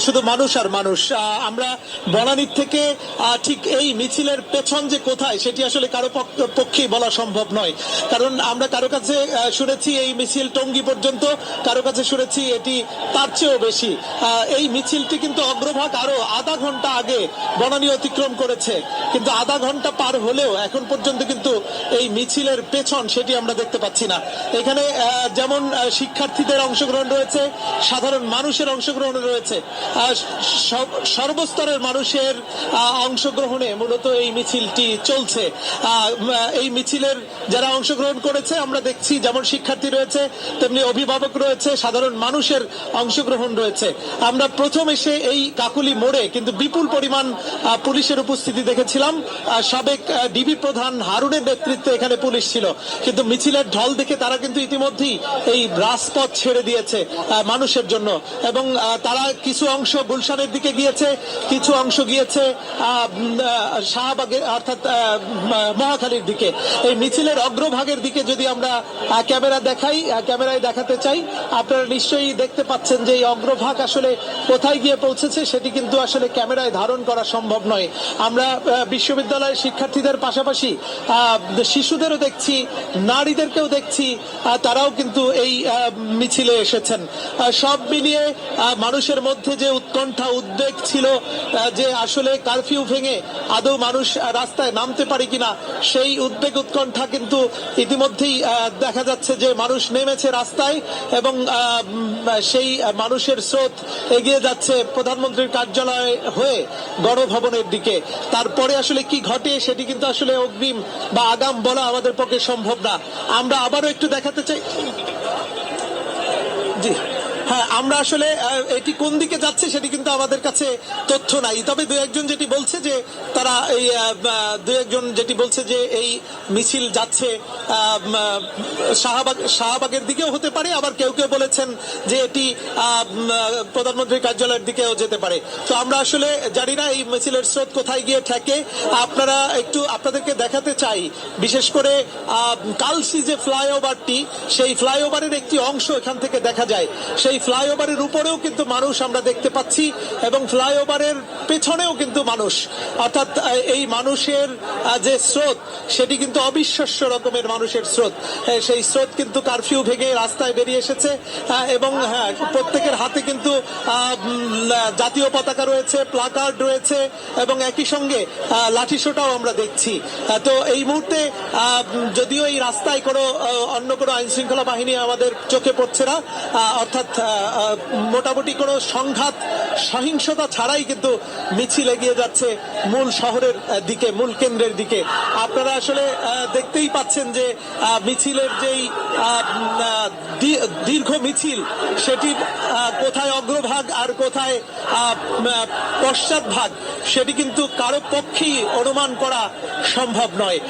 শুধু মানুষ আর মানুষ। আমরা বনানীর থেকে ঠিক এই মিছিলের পেছন যে কোথায়, সেটি আসলে কারও পক্ষ- বলা সম্ভব নয়। কারণ আমরা কারও কাছে শুনেছি এই মিছিল টঙ্গী পর্যন্ত, কারও কাছে শুনেছি এটি তার চেয়েও বেশি। এই মিছিলটি কিন্তু অগ্রভাগ আরও আধা ঘণ্টা আগে বনানী অতিক্রম করেছে। কিন্তু আধা ঘণ্টা পার হলেও এখন পর্যন্ত কিন্তু এই মিছিলের পেছন সেটি আমরা দেখতে পাচ্ছি না। এখানে যেমন শিক্ষার্থীদের অংশগ্রহণ রয়েছে, সাধারণ মানুষের অংশগ্রহণ রয়েছে। সর্বস্তরের মানুষের অংশগ্রহণে মূলত এই মিছিলটি চলছে। এই মিছিলের যারা অংশগ্রহণ করেছে, আমরা দেখছি যেমন শিক্ষার্থী রয়েছে, তেমনি অভিভাবক রয়েছে, সাধারণ মানুষের অংশগ্রহণ রয়েছে। আমরা প্রথম এসে এই কাকুলি মোড়ে কিন্তু বিপুল পরিমাণ পুলিশের উপস্থিতি দেখেছিলাম। সাবেক ডিবি প্রধান হারুনের নেতৃত্বে এখানে পুলিশ ছিল। কিন্তু মিছিলের ঢল দেখে তারা কিন্তু ইতিমধ্যেই এই রাজপথ ছেড়ে দিয়েছে মানুষের জন্য। এবং তারা কিছু অংশ গুলশানের দিকে গিয়েছে কিছু অংশ গিয়েছে আহ, উম, আহ, শাহবাগে অর্থাৎ মহাখালীর দিকে। এই মিছিলের অগ্রভাগের দিকে যদি আমরা ক্যামেরা দেখাই ক্যামেরায় দেখাতে চাই আপনারা নিশ্চয়ই দেখতে পাচ্ছেন যে এই অগ্রভাগ আসলে কোথায় গিয়ে পৌঁছেছে সেটি কিন্তু আসলে ক্যামেরায় ধারণ করা সম্ভব নয়। আমরা বিশ্ববিদ্যালয়ের শিক্ষার্থীদের পাশাপাশি শিশুদেরও দেখছি নারীদেরকেও দেখছি তারাও কিন্তু এই মিছিলে এসেছেন। সব মিলিয়ে মানুষের মধ্যে যে উৎকণ্ঠা, উদ্বেগ ছিল যে আসলে কারফিউ ভেঙে আদৌ মানুষ রাস্তায় নামতে পারে কিনা, সেই উদ্বেগ উৎকণ্ঠা কিন্তু ইতিমধ্যেই দেখা যাচ্ছে যে মানুষ নেমেছে রাস্তায় এবং সেই মানুষের স্রোত এগিয়ে যাচ্ছে প্রধানমন্ত্রীর কার্যালয় হয়ে গণভবনের দিকে। তারপরে আসলে কি ঘটে সেটি কিন্তু আসলে অগ্রিম বা আগাম বলা আমাদের পক্ষে সম্ভব না। আমরা আবারও একটু দেখাতে চাই। জি। হ্যাঁ আমরা আসলে এটি কোন দিকে যাচ্ছে সেটি কিন্তু আমাদের কাছে তথ্য নাই। তবে দু একজন যেটি বলছে যে তারা এই দু একজন যেটি বলছে যে এই মিছিল যাচ্ছে শাহবাগ, শাহবাগের দিকেও হতে পারে, আবার কেউ কেউ বলেছেন যে এটি প্রধানমন্ত্রীর কার্যালয়ের দিকেও যেতে পারে। তো আমরা আসলে জানি না এই মিছিলের স্রোত কোথায় গিয়ে ঠেকে। আপনারা একটু আপনাদেরকে দেখাতে চাই, বিশেষ করে কালসি যে ফ্লাইওভারটি, সেই ফ্লাইওভারের একটি অংশ এখান থেকে দেখা যায়। সেই ফ্লাইওভারের উপরেও কিন্তু মানুষ আমরা দেখতে পাচ্ছি এবং ফ্লাইওভারের পেছনেও কিন্তু মানুষ। অর্থাৎ এই মানুষের যে স্রোত, সেটি কিন্তু অবিশ্বাস্য রকমের মানুষের স্রোত। সেই স্রোত কিন্তু কারফিউ ভেঙে রাস্তায় বেরিয়ে এসেছে এবং হ্যাঁ প্রত্যেকের হাতে কিন্তু জাতীয় পতাকা রয়েছে প্লাকার্ড রয়েছে, এবং একই সঙ্গে লাঠিসোটাও আমরা দেখছি। তো এই মুহূর্তে যদিও এই রাস্তায় কোনো অন্য কোনো আইন শৃঙ্খলা বাহিনী আমাদের চোখে পড়ছে না অর্থাৎ মোটামুটি কোনো সংঘাত সহিংসতা ছাড়াই কিন্তু মিছিল এগিয়ে যাচ্ছে মূল শহরের দিকে, মূল কেন্দ্রের দিকে। আপনারা আসলে দেখতেই পাচ্ছেন যে মিছিলের যেই দীর্ঘ মিছিল সেটির কোথায় অগ্রভাগ আর কোথায় পশ্চাৎ ভাগ সেটি কিন্তু কারও পক্ষেই অনুমান করা সম্ভব নয়।